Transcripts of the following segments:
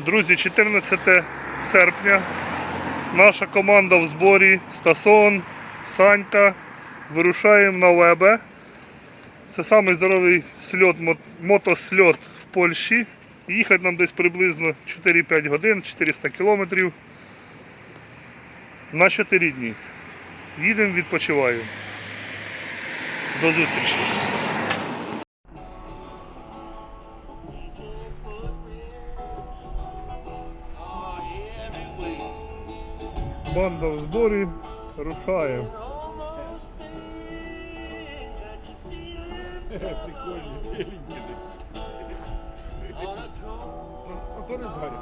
Друзі, 14 серпня. Наша команда в зборі Стасон, Санька. Вирушаємо на Лебе. Це самий сльот, мотосльот в Польщі. Їхати нам десь приблизно 4-5 годин, 400 кілометрів. На 4 дні. Їдемо, відпочиваємо. До зустрічі. Банда в зборі рушає. Прикольні, білі діди. Зато не згорять.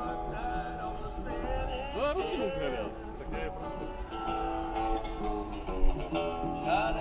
Да, не згорять. Так я просто... А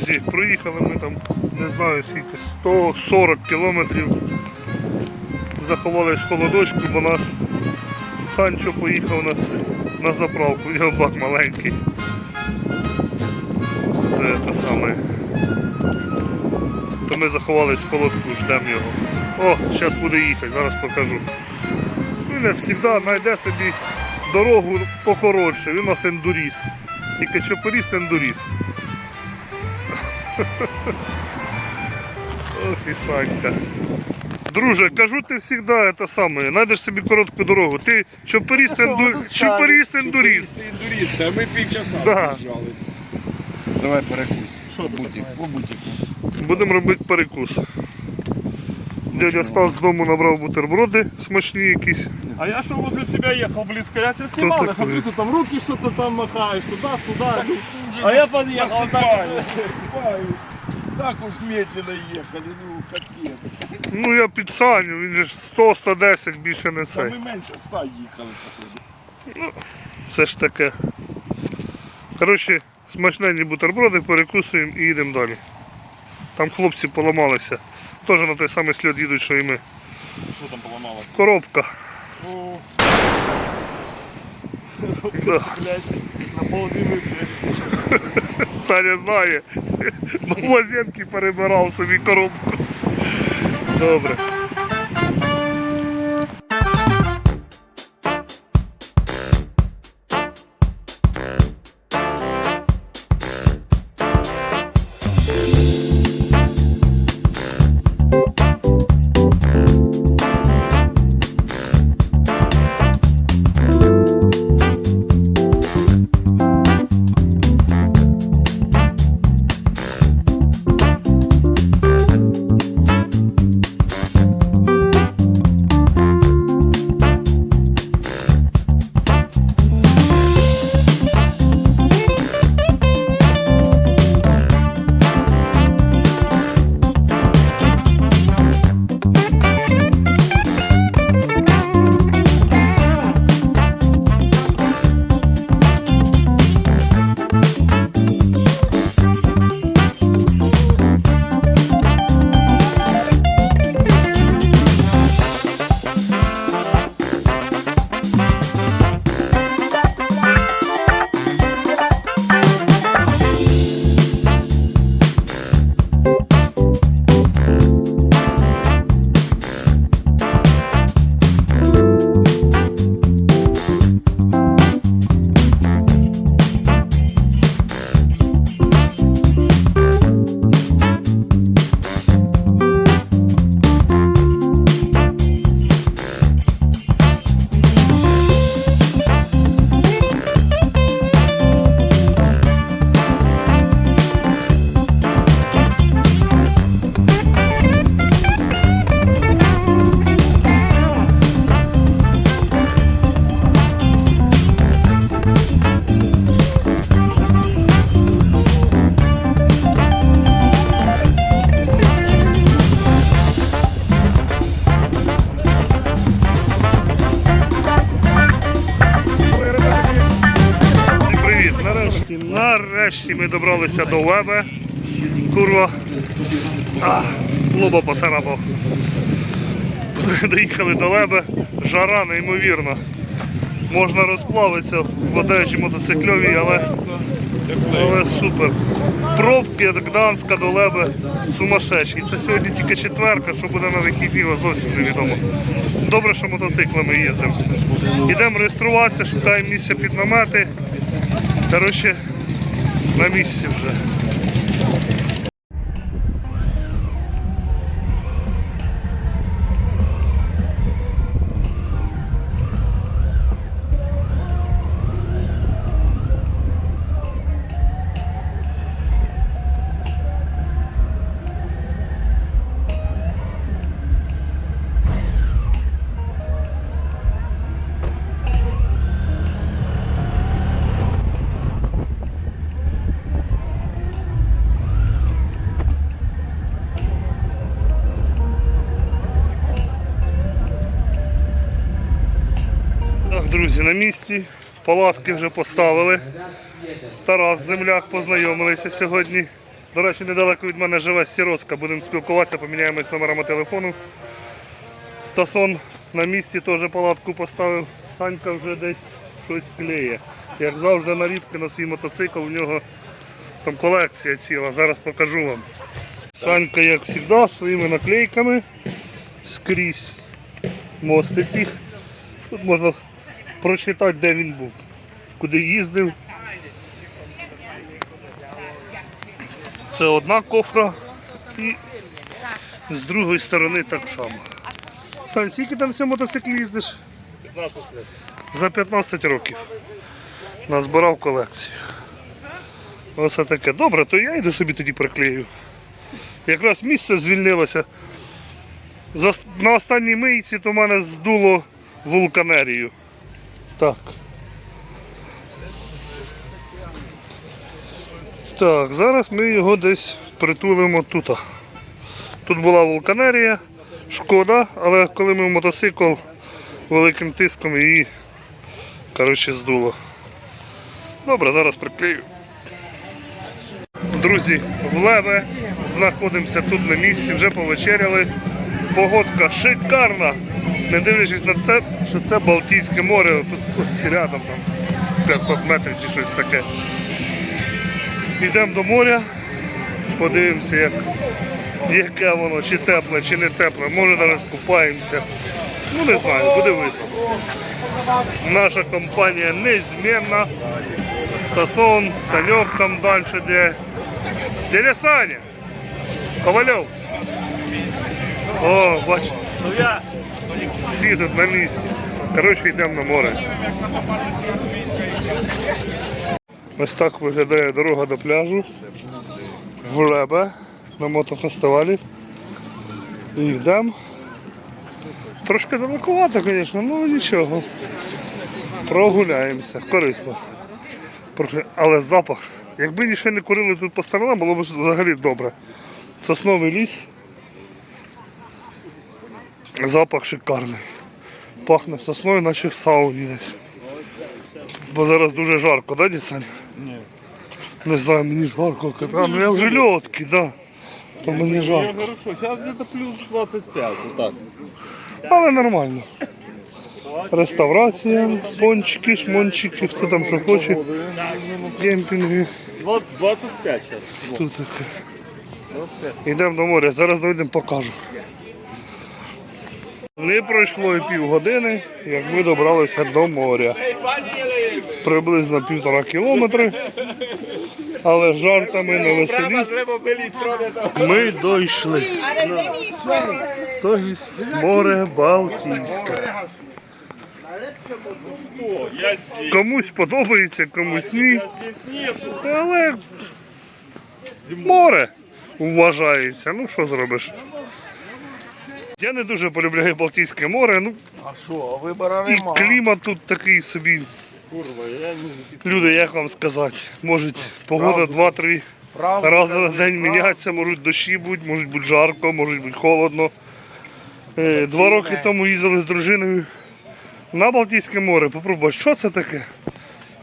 Друзі, проїхали ми там, не знаю скільки, 140 кілометрів. Заховались в холодочку, бо наш Санчо поїхав на, на заправку, його бак маленький. Це те саме. То ми заховались в холодку, ждемо його. О, зараз буде їхати, зараз покажу. Він як завжди знайде собі дорогу покоротше, він у нас ендуріст. Тільки чопоріст ендуріст. Ох і Санька. Друже, кажу ти завжди це саме, знайдеш собі коротку дорогу. Ти чопоріст, енду... чопоріст ендуріст. А ми півчаса Да. біжали. Давай перекусь. Що бутик? По бутику. Будемо робити перекус. Дядя Стас з дому набрав бутерброди смачні якісь. А я что возле тебя ехал близко, я тебя снимал, я такой? смотрю, ты там руки что-то там махаешь, туда-сюда. А я подъехал, так. Так уж медленно ехали, ну капець. Ну я під Саню, він же ж 100-110 більше не Та це. ми менше ста їхали, походу. Це ж таке. Коротше, смачненні бутерброди, перекусуємо і їдемо далі. Там хлопці поламалися. Теж на той самий слід їдуть, що і ми. Что там поломалось? Коробка. О. блядь, на ползимы, блядь. Саня знає. В перебирав собі коробку. Добре. Нарешті ми добралися до Лебе. Курва. Лоба посарапав. Доїхали до Лебе. Жара неймовірна. Можна розплавитися в одежі мотоцикльовій, але, але супер. Пробки від Гданська до Лебе сумасшедші. Це сьогодні тільки четверка, що буде на вихідні, зовсім невідомо. Добре, що мотоциклами їздимо. Йдемо реєструватися, шукаємо місце під намети. Коротше, на місці вже. Друзі, на місці. Палатки вже поставили. Тарас Земляк познайомилися сьогодні. До речі, недалеко від мене живе Сіроцька. Будемо спілкуватися, поміняємось номерами телефону. Стасон на місці теж палатку поставив. Санька вже десь щось клеє. Як завжди наліпки на свій мотоцикл, у нього там колекція ціла. Зараз покажу вам. Санька, як завжди, своїми наклейками скрізь мостить їх. Тут можна прочитати, де він був, куди їздив. Це одна кофра і з другої сторони так само. Сань, скільки там всього мотоциклі їздиш? 15 лет. За 15 років. Назбирав колекцію. Ось таке. Добре, то я йду собі тоді приклею. Якраз місце звільнилося. На останній мийці то в мене здуло вулканерію. Так. Так, зараз ми його десь притулимо тут. Тут була вулканерія, шкода, але коли ми мотоцикл великим тиском її коротше, здуло. Добре, зараз приклею. Друзі, в Леве знаходимося тут на місці, вже повечеряли. Погодка шикарна. Не дивлячись на те, що це Балтійське море, тут ось рядом там 500 метрів чи щось таке. Йдемо до моря, подивимося, як, яке воно, чи тепле, чи не тепле. Може навіть скупаємося. Ну не знаю, буде видно. Наша компанія незмінна. Стасон, Саньок там далі, де. Дядя Саня. Ковальов. О, бач, Ну всі тут на місці. Коротше, йдемо на море. Ось так виглядає дорога до пляжу. В Лебе на мотофестивалі. І йдемо. Трошки далекувато, звісно, ну нічого. Прогуляємося, корисно. Але запах. Якби нічого не курили тут по сторонам, було б взагалі добре. Сосновий ліс. Запах шикарний. Пахне сосною, наче в сауні десь. Бо зараз дуже жарко, да, дід Ні. Не знаю, мені жарко. А, ну я вже льотки, да. То мені Я жарко. говорю, що зараз где-то плюс 25, отак. Але нормально. Реставрація, пончики, шмончики, хто там що хоче. Кемпінги. 20, 25 зараз. Тут таке. Йдемо до моря, зараз дойдемо покажу. Не пройшло і півгодини, як ми добралися до моря. Приблизно півтора кілометри. Але жартами на веселі ми дійшли. Тобто море Балтійське. Комусь подобається, комусь ні. Але море вважається. Ну що зробиш? Я не дуже полюбляю Балтійське море. Ну А що, вибора і клімат тут такий собі. Курва, я не Люди, як вам сказати, можуть погода 2-3 рази на день мінятися, можуть дощі бути, можуть бути жарко, можуть бути холодно. Е, Два роки тому їздили з дружиною на Балтійське море. Попробуй, що це таке?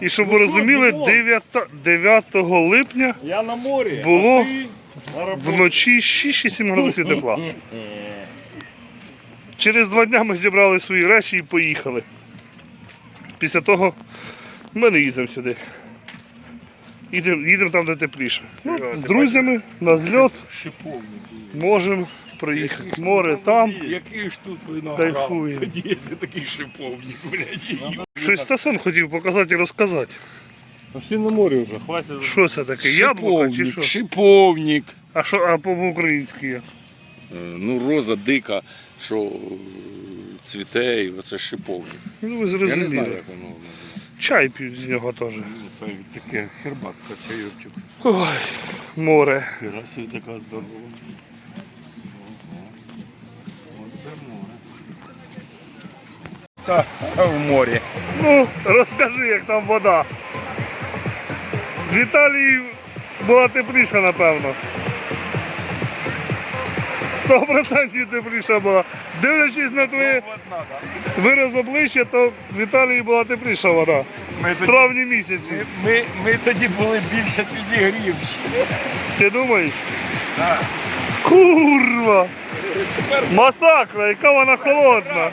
І щоб ви розуміли, 9, 9 липня Я на морі. Було а ти на роботі. вночі 6-7 градусів тепла. Через два дні ми зібрали свої речі і поїхали. Після того ми не їздимо сюди. Їдемо, їдемо там, де тепліше. Ну, з друзями на зльот можемо проїхати. Море там. Який ж тут виноград? Тоді є такий шиповник, блядь. Щось Стасон хотів показати і розказати. А всі на морі вже, хватить. Що це таке? Яблуко чи що? шиповник. А що, а по-українськи? Е, Ну, роза дика, що е, цвіте, і оце шиповник. Ну ви Я не знаю, як воно. Чай п'ють з нього теж. Це таке хербатка, чайочок. Ой, море. Херасі така здорова. Це в морі. Ну, розкажи, як там вода. В Італії була тепліша, напевно. Сто процентів тепліша була. Дивлячись на твоє вираз обличчя, то в Італії була тепліша вода. Ми В травні місяці. ми, ми тоді були більше підігрівші. Ти думаєш? Курва! Масакра, яка вона холодна.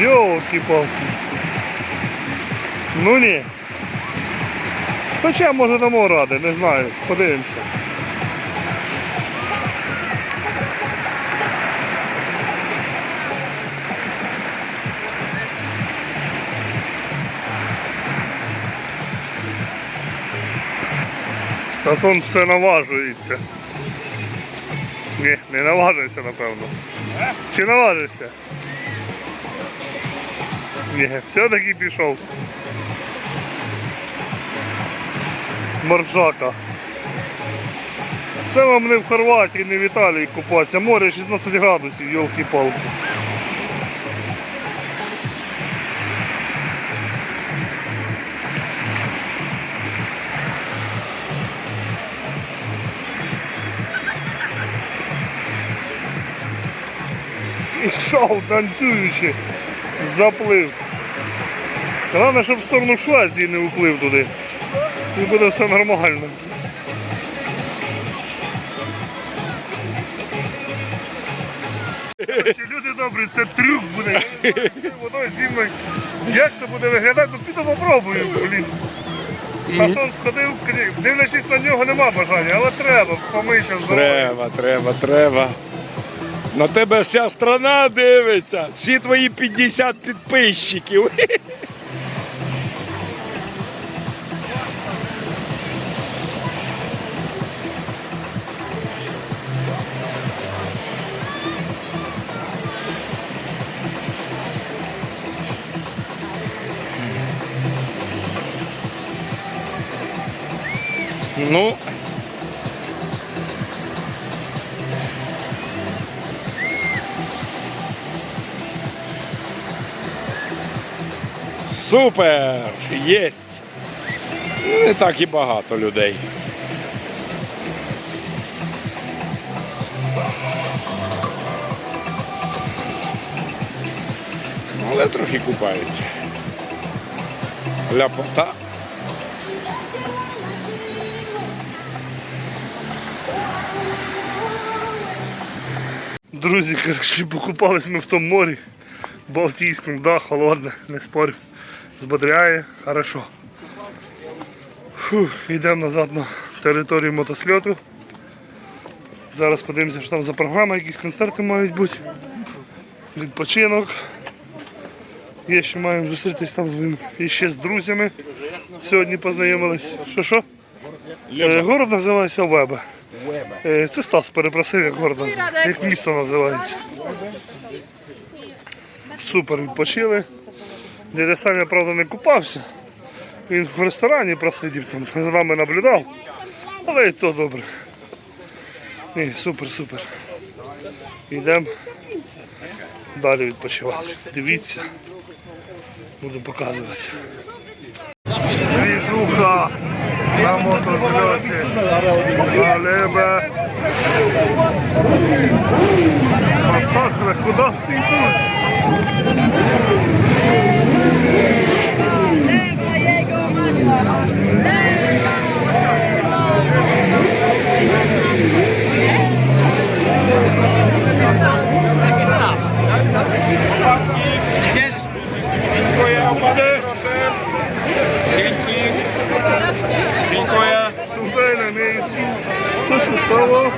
Йолки-палки. Ну ні. Хоча може дамо ради, не знаю. Подивимося. Стасон все наважується. Ні, не наважився, напевно. Чи наважився? Ні, все-таки пішов. Моржака. Це вам не в Хорватії, не в Італії купатися. Море 16 градусів, йолки-палки. Ішов танцюючи, заплив. Головне, щоб в сторону Швеції не уплив туди. І буде все нормально. Люди добрі, це трюк буде. Водою зі мною. Як це буде виглядати, ну піду попробую, блін. Стасон сходив, дивлячись на нього нема бажання, але треба помитися здоров'я. Треба, треба, треба. На тебе вся страна дивиться. Всі твої 50 підписчиків. Ну, Супер! Єсть! Не так і багато людей. Але трохи купаються. Ляпота. Друзі, коротше, покупались ми в тому морі. Балтійському, да, холодне, не спорю. Збодряє, хорошо. Фух, йдемо назад на територію мотосльоту. Зараз подивимося, що там за програма, якісь концерти мають бути. Відпочинок. Є ще маємо зустрітись там з ним і ще з друзями. Сьогодні познайомились. Що що? Е, Город називається Вебе. Е, Це Стас перепросив, як город називається. Як місто називається. Супер відпочили. Дядя Саня, правда, не купався. Він в ресторані просидів, там за нами наблюдав. Але і то добре. Ні, супер, супер. Йдемо далі відпочивати. Дивіться. Буду показувати. Двіжуха на мотосльоті. На. Масакра, куди всі йдуть? Co się stało?